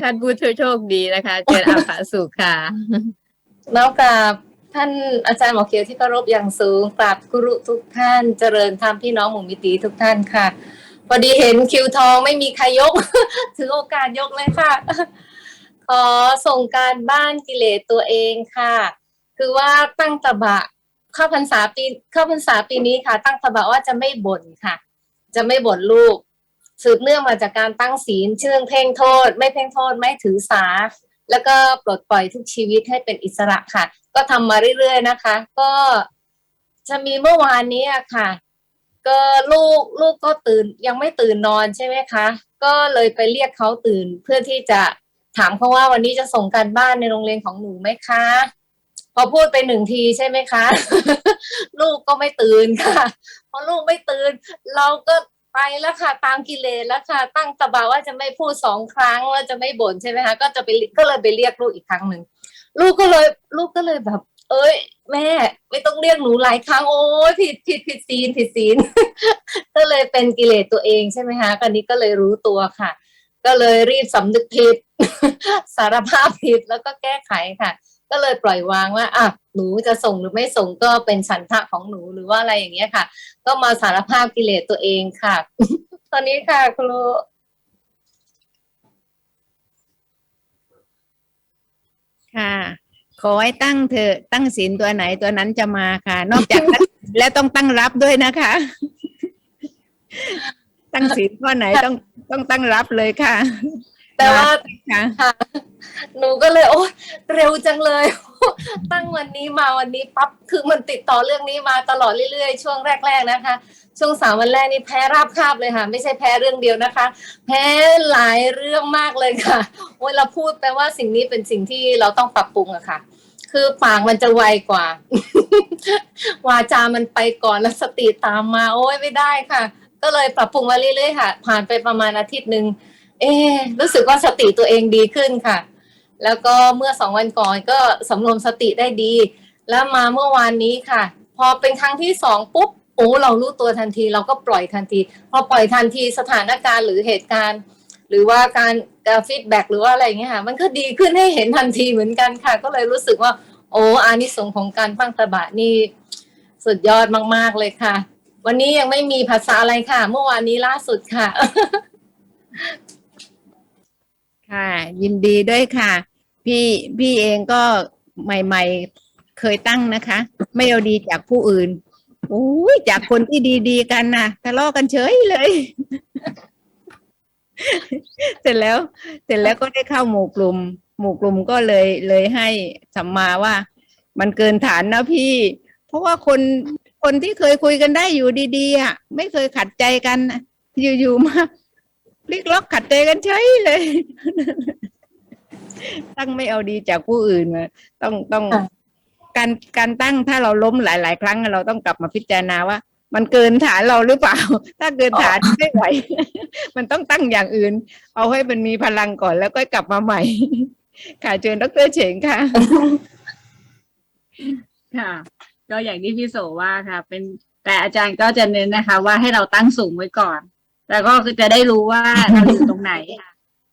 ท่านผู้ช่วยโชคดีนะคะเจริญอาภาสุขค่ะแล้วกับท่านอาจารย์หมอเขียวที่เคารพอย่างสูงกราบครุทุกท่านเจริญธรรมพี่น้องหมู่มิตรีทุกท่านค่ะพอดีเห็นคิวทองไม่มีใครยก ถือโอกาสยกเลยค่ะ ขอส่งการบ้านกิเลสตัวเองค่ะ คือว่าตั้งตะบะเข้าพรรษาปีเข้าพรรษาปีนี้ค่ะ ตั้งตะบะว่าจะไม่บ่นค่ะ จะไม่บ่นลูก สืบเนื่องมาจากการตั้งศีลเชื่องเพ่งโทษ ไม่เพ่งโทษไม่ถือสา แล้วก็ปลดปล่อยทุกชีวิตให้เป็นอิสระค่ะ ก็ทำมาเรื่อยๆนะคะ ก็จะมีเมื่อวานนี้อะค่ะ ก็ลูกลูกก็ตื่นยังไม่ตื่นนอนใช่ไหมคะ ก็เลยไปเรียกเขาตื่นเพื่อที่จะถามเขาว่าวันนี้จะส่งการบ้านในโรงเรียนของหนูไหมคะ พอพูดไปหนึ่งทีใช่ไหมคะ ลูกก็ไม่ตื่นค่ะพอลูกไม่ตื่น เราก็ ไปแล้วค่ะตามกิเลสแล้วค่ะ ตั้งตะบาว่าจะไม่พูดสองครั้งแล้วจะไม่บ่นใช่ไหมคะก็จะไปก็เลยไปเรียกลูกอีกครั้งหนึ่งลูกก็เลยลูกก็เลยแบบ เอ้ย แม่ ไม่ต้องเรียกหนูหลายครั้งโอ้ยผิดผิดผิดศีลผิดศีลก็เลยเป็นกิเลสตัวเองใช่ไหมคะกันนี้ก็เลยรู้ตัวค่ะ ก็เลยรีบสำนึกผิดสารภาพผิดแล้วก็แก้ไขค่ะ ก็เลยปล่อยวางว่าอะหนูจะส่งหรือไม่ส่งก็เป็นฉันทะของหนูหรือว่าอะไรอย่างเงี้ยค่ะ ก็มาสารภาพกิเลสตัวเองค่ะ ตอนนี้ค่ะครูค่ะ ขอให้ตั้งเถอะตั้งศีลตัวไหนตัวนั้นจะมาค่ะ นอกจากตั้งและต้องตั้งรับด้วยนะคะ ตั้งศีลข้อไหนต้องต้องตั้งรับเลยค่ะ แต่ว่าค่ะค่ะ หนูก็เลยโอ้เร็วจังเลย ตั้งวันนี้มาวันนี้ปั๊บคือมันติดต่อเรื่องนี้มาตลอดเรื่อยๆ ช่วงแรก ๆนะคะ ช่วงสามวันแรกนี่แพ้ราบคาบเลยค่ะ ไม่ใช่แพ้เรื่องเดียวนะคะ แพ้หลายเรื่องมากเลยค่ะโอ้ยเราพูดแปลว่าสิ่งนี้เป็นสิ่งที่เราต้องปรับปรุงอะค่ะ คือปากมันจะไวกว่า วาจามันไปก่อนแล้วสติตามมา โอ้ยไม่ได้ค่ะ ก็เลยปรับปรุงมาเรื่อยๆค่ะ ผ่านไปประมาณอาทิตย์หนึ่งเอ๊รู้สึกว่าสติตัวเองดีขึ้นค่ะ แล้วก็เมื่อสองวันก่อนก็สำรวมสติได้ดี แล้วมาเมื่อวานนี้ค่ะ พอเป็นครั้งที่สองปุ๊บโอ้เรารู้ตัวทันทีเราก็ปล่อยทันที พอปล่อยทันทีสถานการณ์หรือเหตุการณ์ หรือว่าการการฟีดแบ็หรือว่าอะไรเงี้ยค่ะมันก็ดีขึ้นให้เห็นทันทีเหมือนกันค่ะ ก็เลยรู้สึกว่า โอ้อานิสงส์ของการตั้งตบะนี่สุดยอดมาก ๆ เลยค่ะ วันนี้ยังไม่มีภาษาอะไรค่ะ เมื่อวานนี้ล่าสุดค่ะ ค่ะ ยินดีด้วยค่ะ พี่พี่เองก็ใหม่ ๆ เคยตั้งนะคะ ไม่เอาดีจากผู้อื่นโอ้ยจากคนที่ดีๆกันนะทะเลาะกันเฉยเลย เสร็จแล้ว เสร็จแล้วก็ได้เข้าหมู่กลุ่ม หมู่กลุ่มก็เลยเลยให้สัมมาว่า มันเกินฐานนะพี่ เพราะว่าคนคนที่เคยคุยกันได้อยู่ดีๆอะไม่เคยขัดใจกัน อยู่ๆมา พลิกล็อกขัดใจกันเฉยเลย ตั้งไม่เอาดีจากผู้อื่นมาต้องต้องค่ะการการตั้งถ้าเราล้มหลาย ๆ ครั้งเราต้องกลับมาพิจารณาว่า มันเกินฐานเราหรือเปล่า ถ้าเกินฐานไม่ไหว มันต้องตั้งอย่างอื่น เอาให้มันมีพลังก่อนแล้วก็กลับมาใหม่ ค่ะเชิญดรเฉงค่ะ ค่ะ ก็อย่างที่พี่โสว่าค่ะ เป็นแต่อาจารย์ก็จะเน้นนะคะ ว่าให้เราตั้งสูงไว้ก่อน แล้วก็คือจะได้รู้ว่าเราอยู่ตรงไหนค่ะ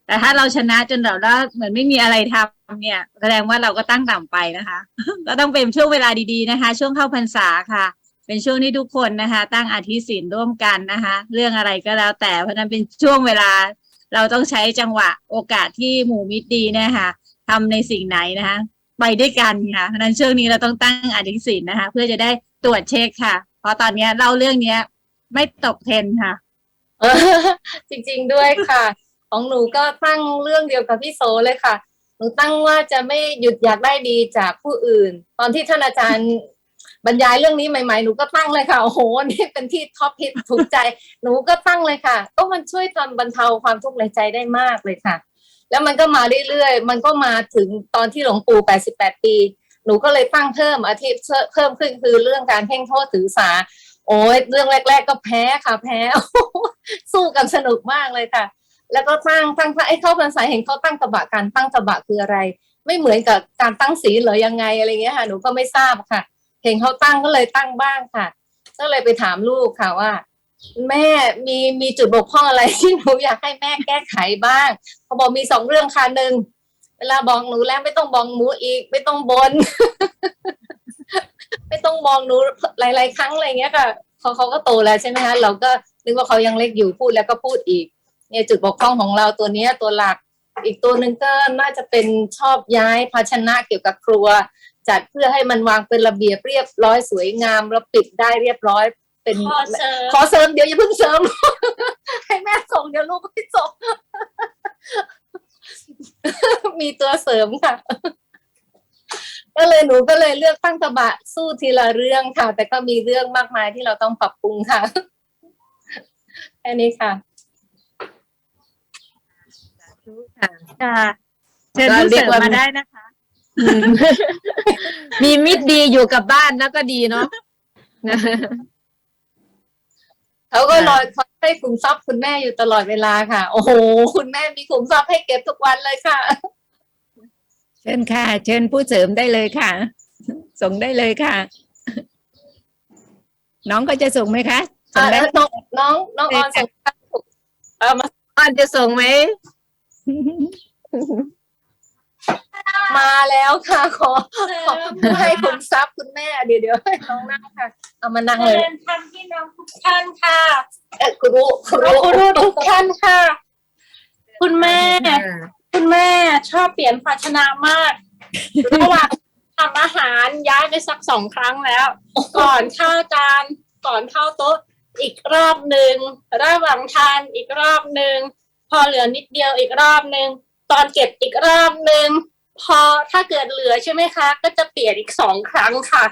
แต่ถ้าเราชนะจนแบบว่าเหมือนไม่มีอะไรทำเนี่ย แสดงว่าเราก็ตั้งต่ำไปนะคะ ก็ต้องเป็นช่วงเวลาดีๆนะคะ ช่วงเข้าพรรษาค่ะ เป็นช่วงที่ทุกคนนะคะ ตั้งอธิศีลร่วมกันนะคะ เรื่องอะไรก็แล้วแต่เพราะนั้นเป็นช่วงเวลา เราต้องใช้จังหวะโอกาสที่หมู่มิตรดีนะคะทำในสิ่งไหนนะคะ ไปด้วยกันค่ะเพราะนั้นช่วงนี้เราต้องตั้งอธิศีลนะคะ เพื่อจะได้ตรวจเช็คค่ะ เพราะตอนนี้เล่าเรื่องเนี้ย ไม่ตกเทรนค่ะ จริงๆด้วยค่ะ ของหนูก็ตั้งเรื่องเดียวกับพี่โสเลยค่ะ หนูตั้งว่าจะไม่หยุดอยากได้ดีจากผู้อื่น ตอนที่ท่านอาจารย์บรรยายเรื่องนี้ใหม่ๆ หนูก็ตั้งเลยค่ะ โอ้โห นี่เป็นที่ท็อปฮิตถูกใจ หนูก็ตั้งเลยค่ะ ก็มันช่วยทำบรรเทาความทุกข์ในใจได้มากเลยค่ะ แล้วมันก็มาเรื่อยๆ มันก็มาถึงตอนที่หลวงปู่ 88 ปี หนูก็เลยตั้งเพิ่มอาทิตย์เพิ่มขึ้นคือเรื่องการเพ่งโทษถือสา โอ้ยเรื่องแรก ๆ ก็แพ้ค่ะ แพ้ สู้กันสนุกมากเลยค่ะ แล้วก็ตั้งตั้งไอ้เข้าพรรษาเห็นเขาตั้งตบะการตั้งตบะคืออะไร ไม่เหมือนกับการตั้งศีลหรือยังไงอะไรเงี้ยค่ะหนูก็ไม่ทราบค่ะ เห็นเขาตั้งก็เลยตั้งบ้างค่ะ ก็เลยไปถามลูกค่ะว่า แม่มีมีจุดบกพร่องอะไรที่หนูอยากให้แม่แก้ไขบ้างเขาบอกมีสองเรื่องค่ะหนึ่งเวลาบอกหนูแล้วไม่ต้องบอกหนูอีก ไม่ต้องบน ไม่ต้องมองหนูหลาย ๆ ครั้งอะไรเงี้ยค่ะเขาเขาก็โตแล้วใช่ไหมคะเราก็ นึกว่าเขายังเล็กอยู่พูดแล้วก็พูดอีก เนี่ยจุดบกพร่องของเราตัวเนี้ยตัวหลักอีกตัวหนึ่งก็น่าจะเป็นชอบย้ายภาชนะเกี่ยวกับครัว จัดเพื่อให้มันวางเป็นระเบียบเรียบร้อยสวยงามแล้วปิดได้เรียบร้อยเป็นขอเสริมขอเสริมเดี๋ยวอย่าเพิ่งเสริม ให้แม่ส่งเดี๋ยวลูกไม่ส่งมีตัวเสริมค่ะ ก็เลยหนูก็เลยเลือกตั้งกระบะสู้ทีละเรื่องค่ะ แต่ก็มีเรื่องมากมายที่เราต้องปรับปรุงค่ะ แค่นี้ค่ะค่ะเชิญผู้เสริมมาได้นะคะ มีมิตรดีอยู่กับบ้านแล้วก็ดีเนาะเขาก็รอคอยให้ขุมทรัพย์คุณแม่อยู่ตลอดเวลาค่ะ โอ้โห คุณแม่มีขุมทรัพย์ให้เก็บทุกวันเลยค่ะ เชิญค่ะ เชิญผู้เสริมได้เลยค่ะ ส่งได้เลยค่ะ น้องก็จะส่งไหมคะ ส่งอะได้แล้วน้องน้องน้องออนส่งเอามาอ้อนจะส่งไหม มาแล้วค่ะ ขอขอให้ขุมทรัพย์คุณแม่เดี๋ยวเดี๋ยวให้น้องนั่งค่ะ เอามานั่งเจเลยริญธรรมพี่น้องทุกท่านค่ะเออครูคครูรูครูทุกท่านค่ะ คุณแม่ คุณแม่ชอบเปลี่ยนภาชนะมากระหว่างทำอาหารย้ายไปสักสองครั้งแล้ว ก่อนเข้าจานก่อนเข้าโต๊ะ อีกรอบหนึ่งระหว่างทานอีกรอบหนึ่งพอเหลือนิดเดียวอีกรอบหนึ่งตอนเก็บอีกรอบหนึ่งพอถ้าเกิดเหลือใช่ไหมคะ ก็จะเปลี่ยนอีกสองครั้งค่ะ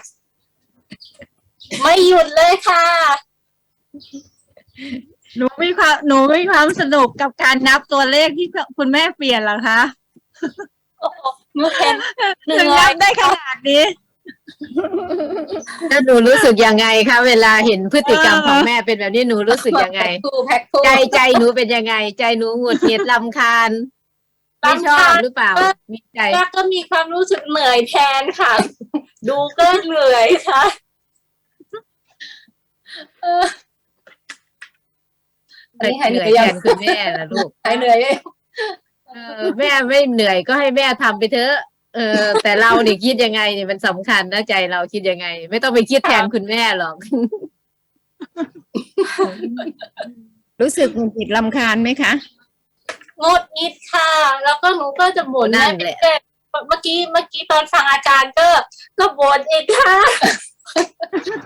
ไม่หยุดเลยค่ะ หนูมีความหนูมีความสนุกกับการนับตัวเลขที่คุณแม่เปลี่ยนเหรอคะโอ้โหหนูเห็นหนึ่ถึงงร้นัอยบได้ขนาดนี้ แล้วหนูรู้สึกยังไงคะเวลาเห็นพฤติกรรมของแม่เป็นแบบนี้หนูรู้สึกยังไงครูแพ็คคู่ใจใจหนูเป็นยังไง ใจหนูหงุดหงิดลำคาญไม่ชอบหรือเปล่า มีใจแล้วก็มีความรู้สึกเหนื่อยแทนค่ะ ดูก็เหนื่อยค่ะอันนี้หายเหเหนื่นื่ออยยแทยังนคุณแม่นะลูกหายเหนื่อยยัง เออแม่ไม่เหนื่อยก็ให้แม่ทำไปเถอะ เออ แต่เราเนี่ยคิดยังไงเนี่ยมันสำคัญนะใจเราคิดยังไง ไม่ต้องไปคิดแทนคุณแม่หรอก รู้สึกหงุดหงิดลำคาญไหมคะ งดงิดค่ะ แล้วก็หนูก็จะบ่นนั่แม่นแหละเรื่อยๆเมื่อกี้เมื่อกี้ตอนฟังอาจารย์ก็ ก็บ่นอีกค่ะ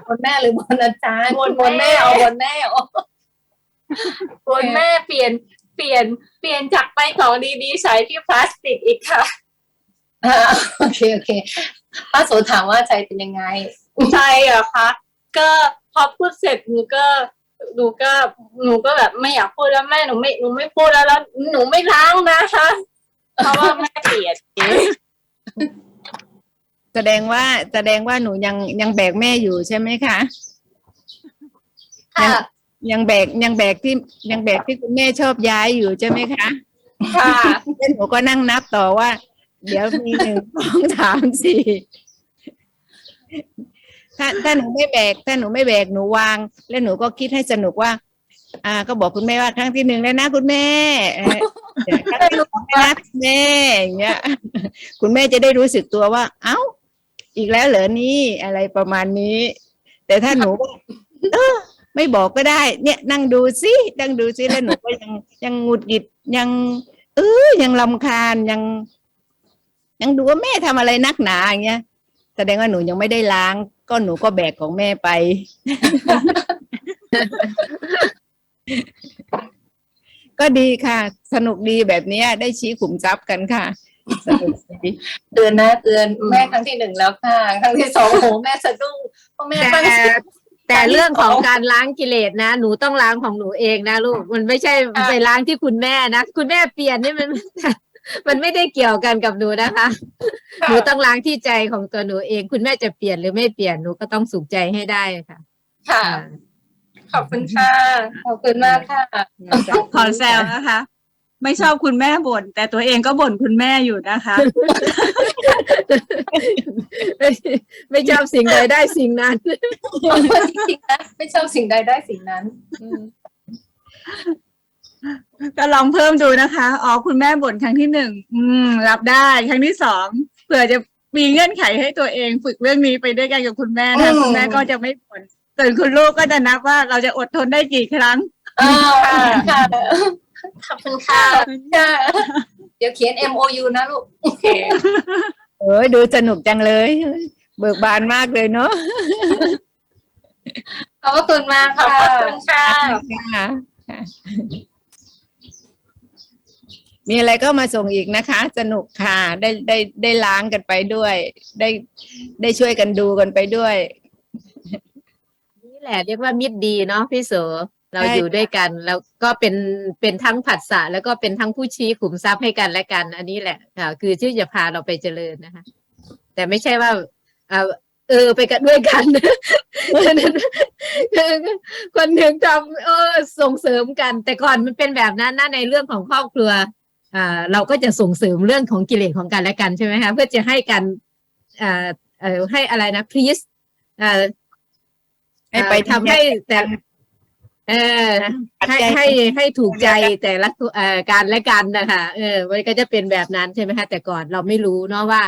บนแม่หรือบนอาจารย์บนบนแม่แม่ เอาบนแม่เอาบ่นแม่เปลี่ยนเปลี่ยนเปลี่ยนจากไปของดีๆใส่ที่พลาสติกอีกค่ะอ่า โอเคโอเคป้าโสถามว่าใจเป็นยังไงใช่เหรอคะ ก็พอพูดเสร็จหนูก็หนูก็หนูก็แบบไม่อยากพูดแล้วแม่หนูไม่หนูไม่พูดแล้วแล้วหนูไม่ล้างนะคะเพราะว่าแม่เกลียดแสดงว่าแสดงว่าหนูยังยังแบกแม่อยู่ใช่ไหมคะค่ะยังแบกยังแบกที่ยังแบกที่คุณแม่ชอบย้ายอยู่ใช่ไหมคะ ค่ะแล้วหนูก็นั่งนับต่อว่า เดี๋ยวมีหนึ่งสองสามสี่ถ้าถ้าหนูไม่แบกถ้าหนูไม่แบกหนูวาง แล้วหนูก็คิดให้สนุกว่า อ่า ก็บอกคุณแม่ว่าครั้งที่หนึ่งแล้วนะคุณแม่เอ่อเดี๋ยวครั้งที่สองแล้วนะคุณแม่อย่างเงี้ย คุณแม่จะได้รู้สึกตัวว่า เอ้า อีกแล้วเหรอนี่อะไรประมาณนี้ แต่ถ้าหนูว่าเออไม่บอกก็ได้ เนี่ยนั่งดูซินั่งดูซิแล้วหนูก็ยังยังหงุดหงิดยัง เออยังลำคาญยัง ยังดูว่าแม่ทำอะไรนักหนาอย่างเงี้ยแสดงว่าหนูยังไม่ได้ล้าง ก็หนูก็แบกของแม่ไป ก็ดีค่ะ สนุกดีแบบเนี้ยได้ชี้ขุมทรัพย์กันค่ะสนุกดีเตือนนะเตือนแม่ครั้งที่หนึ่งแล้วค่ะ ครั้งที่สองโอ้โหแม่สะดุ้งเพราะแม่แต่ตั้งสติแต่เรื่องของการล้างกิเลสนะ หนูต้องล้างของหนูเองนะลูก มันไม่ใช่ไปล้างที่คุณแม่นะ คุณแม่เปลี่ยนนี่มัน มันไม่ได้เกี่ยวกันกับหนูนะคะ หนูต้องล้างที่ใจของตัวหนูเอง คุณแม่จะเปลี่ยนหรือไม่เปลี่ยนหนูก็ต้องสุขใจให้ได้ค่ะ ค่ะ ขอบคุณค่ะ ขอบคุณมากค่ะ ขอแซวนะคะ ไม่ชอบคุณแม่บ่นแต่ตัวเองก็บ่นคุณแม่อยู่นะคะ ไม่ไม่ชอบสิ่งใดได้สิ่งนั้นจริงๆนะไม่ชอบสิ่งใดได้สิ่งนั้นอืม ก็ลองเพิ่มดูนะคะ อ๋อ คุณแม่บ่นครั้งที่หนึ่ง อืม รับได้ ครั้งที่สองเผื่อจะมีเงื่อนไขให้ตัวเองฝึกเรื่องนี้ไปด้วยกันกับคุณแม่นะ คุณแม่ก็จะไม่บ่นส่วนคุณลูกก็จะนับว่าเราจะอดทนได้กี่ครั้งอ่าค่ะ ขอบคุณค่ะค่ะ เดี๋ยวเขียน MOU นะลูกเออดูสนุกจังเลย เบิกบานมากเลยเนาะ ขอบพระคุณมากขอบค่ะคุณค่ะค่ะค่ะ มีอะไรก็มาส่งอีกนะคะ สนุกค่ะ ได้ได้ได้ล้างกันไปด้วย ได้ได้ช่วยกันดูกันไปด้วย นี่แหละเรียกว่ามิตรดีเนาะพี่โสเราใช่ อยู่ด้วยกัน แล้วก็เป็นเป็นทั้งผัสสะแล้วก็เป็นทั้งผู้ชี้ขุมทรัพย์ให้กันและกัน อันนี้แหละค่ะคือที่จะพาเราไปเจริญนะคะ แต่ไม่ใช่ว่าเออเออไปกันด้วยกันคนหนึ่งทำเออส่งเสริมกัน แต่ก่อนมันเป็นแบบนั้นนะในเรื่องของครอบครัวอ่า เราก็จะส่งเสริมเรื่องของกิเลสของกันและกันใช่ไหมคะเพื่อจะให้กันอ่าเออให้อะไรนะพรีสอ่าให้ไปเอ่อทำให้แต่เออให้ให้ให้ถูกใจแต่ละเอ่อการและกันนะคะเออมันก็จะเป็นแบบนั้นใช่ไหมคะแต่ก่อนเราไม่รู้เนาะว่า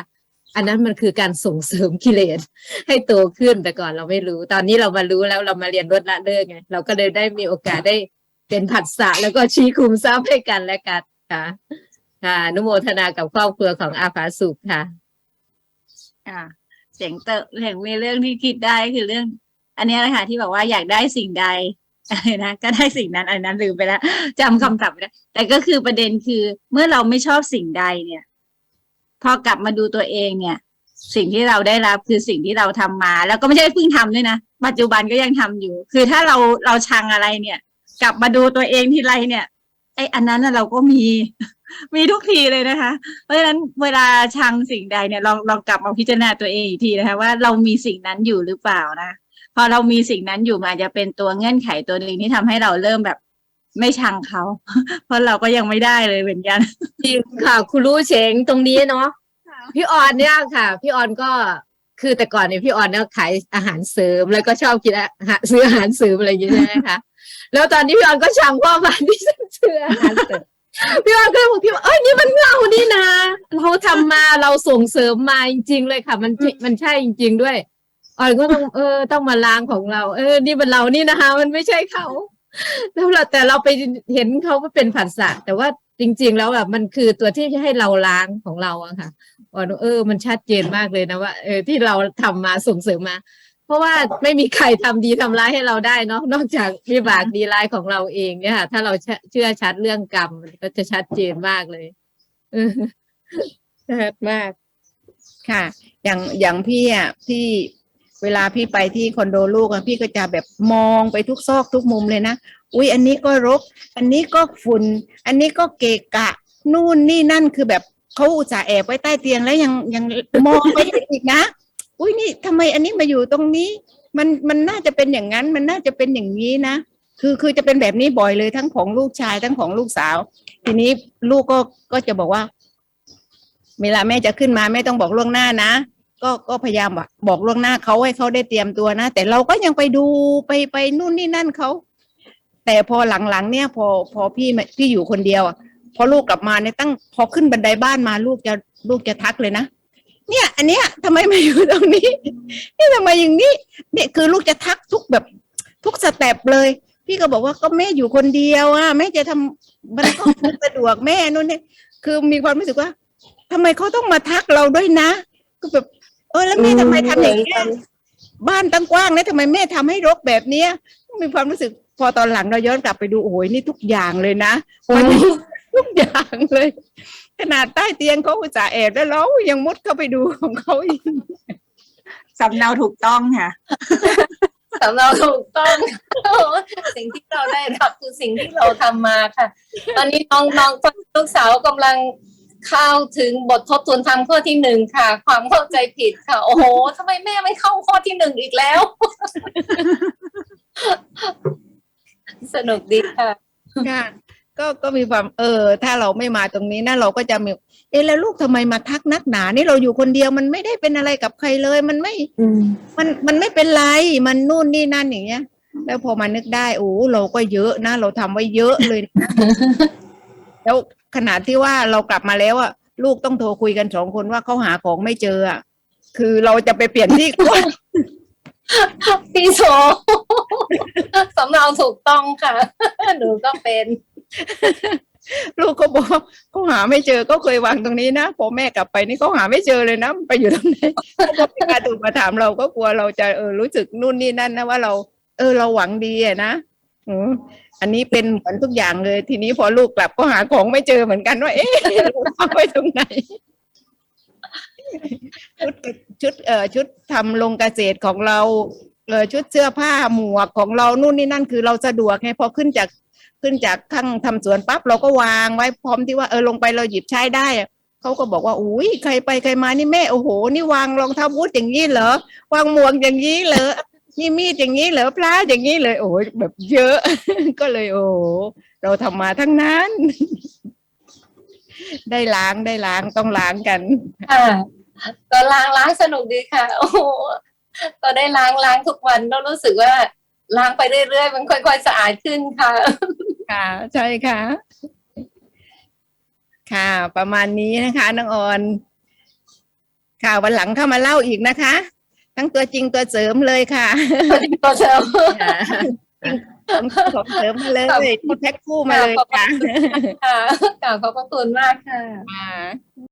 อันนั้นมันคือการส่งเสริมกิเลสให้โตขึ้นแต่ก่อนเราไม่รู้ ตอนนี้เรามารู้แล้วเรามาเรียนลดละเลิกไงเราก็เลยได้มีโอกาสได้เป็นผัสสะแล้วก็ชี้คุมทรัพย์ให้กันและกัน ค่ะ ค่ะนุโมทนากับครอบครัวของอาภาสุขค่ะอ่าเสียงเตอะเสียงมีเรื่องที่คิดได้คือเรื่อง อันนี้แหละค่ะที่บอกว่าอยากได้สิ่งใดอะไรนะก็ได้สิ่งนั้นอันนั้นลืมไปแล้วจำคำศัพท์ไม่ได้แต่ก็คือประเด็นคือเมื่อเราไม่ชอบสิ่งใดเนี่ย พอกลับมาดูตัวเองเนี่ย สิ่งที่เราได้รับคือสิ่งที่เราทำมา แล้วก็ไม่ใช่เพิ่งทำด้วยนะปัจจุบันก็ยังทำอยู่ คือถ้าเราเราชังอะไรเนี่ย กลับมาดูตัวเองทีไรเนี่ย ไอ้อันนั้นน่ะเราก็มีมีทุกทีเลยนะคะ เพราะฉะนั้นเวลาชังสิ่งใดเนี่ยลองลองกลับมาพิจารณาตัวเองอีกทีนะคะ ว่าเรามีสิ่งนั้นอยู่หรือเปล่านะพอเรามีสิ่งนั้นอยู่มันอาจจะเป็นตัวเงื่อนไขตัวหนึ่งที่ทำให้เราเริ่มแบบไม่ชังเขา เพราะเราก็ยังไม่ได้เลยเหมือนกันจริงค่ะคุณรู้เฉงตรงนี้เนาะพี่ออนเนี่ยค่ะ พี่ออนก็ คือแต่ก่อนเนี่ยพี่ออนเนี่ยขายอาหารเสริม แล้วก็ชอบกินอาหารซื้ออาหารเสริมอะไรอย่างเงี้ยใช่ไหมคะแล้วตอนนี้พี่ออนก็ชังพ่อบ้านที่ซื้ออาหารเสริมพี่ออนก็เลยบอกพี่ว่าเอ้ยนี่มันเรานี่นะเราทำมาเราส่งเสริมมาจริง ๆ เลยค่ะ มันมันใช่จริง ๆ ด้วยออนก็ต้องเออต้องมาล้างของเรา เออ นี่มันเรานี่นะคะ มันไม่ใช่เขาแล้วเราแต่เราไปเห็นเขาว่าเป็นผัสสะแต่ว่า จริง ๆ แล้วอะมันคือตัวที่ให้เราล้างของเราอะค่ะอ๋อเออ มันชัดเจนมากเลยนะว่าเออที่เราทำมาส่งเสริมมา เพราะว่าไม่มีใครทำดีทำร้ายให้เราได้เนาะนอกจากวิบากดีร้ายของเราเองเนี่ยค่ะถ้าเราเชื่อชัดเรื่องกรรมมันก็จะชัดเจนมากเลยชัดมาก ค่ะ อย่างอย่างพี่อะพี่เวลาพี่ไปที่คอนโดลูกอะพี่ก็จะแบบมองไปทุกซอกทุกมุมเลยนะ อุ้ยอันนี้ก็รก อันนี้ก็ฝุ่น อันนี้ก็เกะกะ นู่นนี่นั่นคือแบบเขาอุตส่าห์แอบไว้ใต้เตียงแล้วยังยังมองไปอีกนะ อุ้ยนี่ทำไมอันนี้มาอยู่ตรงนี้ มันมันน่าจะเป็นอย่างนั้น มันน่าจะเป็นอย่างนี้นะคือคือจะเป็นแบบนี้บ่อยเลยทั้งของลูกชายทั้งของลูกสาว ทีนี้ลูกก็ก็จะบอกว่า เวลาแม่จะขึ้นมาแม่ต้องบอกล่วงหน้านะก็ก็พยายามบอกบอกล่วงหน้าเขาให้เขาได้เตรียมตัวนะแต่เราก็ยังไปดูไปไปนู่นนี่นั่นเขา แต่พอหลังๆเนี่ยพอพอพี่มาพี่อยู่คนเดียวอะพอลูกกลับมาเนี่ยตั้งพอขึ้นบันไดบ้านมาลูกจะลูกจะทักเลยนะเนี่ย อันเนี้ยทำไมมาอยู่ตรงนี้นี่ทำไมอย่างนี้เนี่ยคือลูกจะทักทุกแบบทุกสเต็ปเลย พี่ก็บอกว่าก็แม่อยู่คนเดียวอะแม่จะทำมันก็ไม่สะดวกแม่นู่นนี่คือมีความรู้สึกว่าทำไมเขาต้องมาทักเราด้วยนะ ก็แบบเออแล้วแม่ทำไมทำอย่างนี้ยบ้านตั้งกว้างนะทำไมแม่ทำให้รกแบบเนี้ยมีความรู้สึก พอตอนหลังเราย้อนกลับไปดูโอ้ยนี่ทุกอย่างเลยนะมันทุกอย่างเลย ขนาดใต้เตียงเขาอุตส่าห์แอบแล้วเรายังมุดเข้าไปดูของเขาอีกสำเนาถูกต้องค่ะสำเราถูกต้อง สิ่งที่เราได้รับคือสิ่งที่เราทำมาค่ะ ตอนนี้น้องน้องลูกสาวกำลังเข้าถึงบททบทวนธรรมข้อที่หนึ่งค่ะ ความเข้าใจผิดค่ะ โอ้โหทำไมแม่ไม่เข้าข้อที่หนึ่งอีกแล้ว สนุกดีค่ะค่ะก็ก็มีความเออ ถ้าเราไม่มาตรงนี้นะเราก็จะมี เอ๊ะแล้วลูกทำไมมาทักนักหนา นี่เราอยู่คนเดียวมันไม่ได้เป็นอะไรกับใครเลย มันไม่มันมันไม่เป็นไรมันนู่นนี่นั่นอย่างเงี้ย แล้วพอมานึกได้โอ้เราก็เยอะนะเราทำไว้เยอะเลยนะแล้วขนาดที่ว่าเรากลับมาแล้วอะลูกต้องโทรคุยกันสองคนว่าเขาหาของไม่เจออะคือเราจะไปเปลี่ยนที่ก่ อนพี่โซสำเนาถูกต้องค่ะ หนูก็เป็น ลูกก็บอกเขาหาไม่เจอก็เคยวางตรงนี้นะพอแม่กลับไปนี่เขาหาไม่เจอเลยนะไปอยู่ตรงไหนเขาก็ไม่กล้าถูกมาถามเราก็กลัวเราจะเออรู้สึกนู่นนี่นั่นนะว่าเรา เออเราหวังดีอะนะอืมอันนี้เป็นเหมือนทุกอย่างเลย ทีนี้พอลูกกลับก็หาของไม่เจอเหมือนกันว่าเอ๊ะลูกเอาไว้ตรงไหน ชุดชุดเอ่อชุดทำลงเกษตรของเราเออชุดเสื้อผ้าหมวกของเรานู่นนี่นั่นคือเราสะดวกไงพอขึ้นจากขึ้นจากข้างทำสวนปั๊บเราก็วางไว้พร้อมที่ว่าเออลงไปเราหยิบใช้ได้เขาก็บอกว่าอุ้ยใครไปใครมานี่แม่โอ้โห นี่วางรองเท้าบูทอย่างนี้เหรอวางหมวกอย่างนี้เหรอนี่มีดอย่างนี้เหรอพลาอย่างนี้เลย โอ้ยแบบเยอะ ก็เลยโอ้เราทำมาทั้งนั้น ได้ล้างได้ล้างต้องล้างกันค่ะก็ล้างล้างสนุกดีค่ะ โอ้โหก็ได้ล้างล้างทุกวันแล้วรู้สึกว่าล้างไปเรื่อยๆมันค่อยๆสะอาดขึ้นค่ะ ค่ะ ใช่ค่ะ ค่ะ ประมาณนี้นะคะน้องออนค่ะวันหลังเข้ามาเล่าอีกนะคะ ทั้งตัวจริงตัวเสริมเลยค่ะ ตัวเชิญ ของของเสริมมาเลยที่แพ็คคู่มาเลยค่ะ ค่ะกล่าวขอบพระคุณมากค่ะค่ะ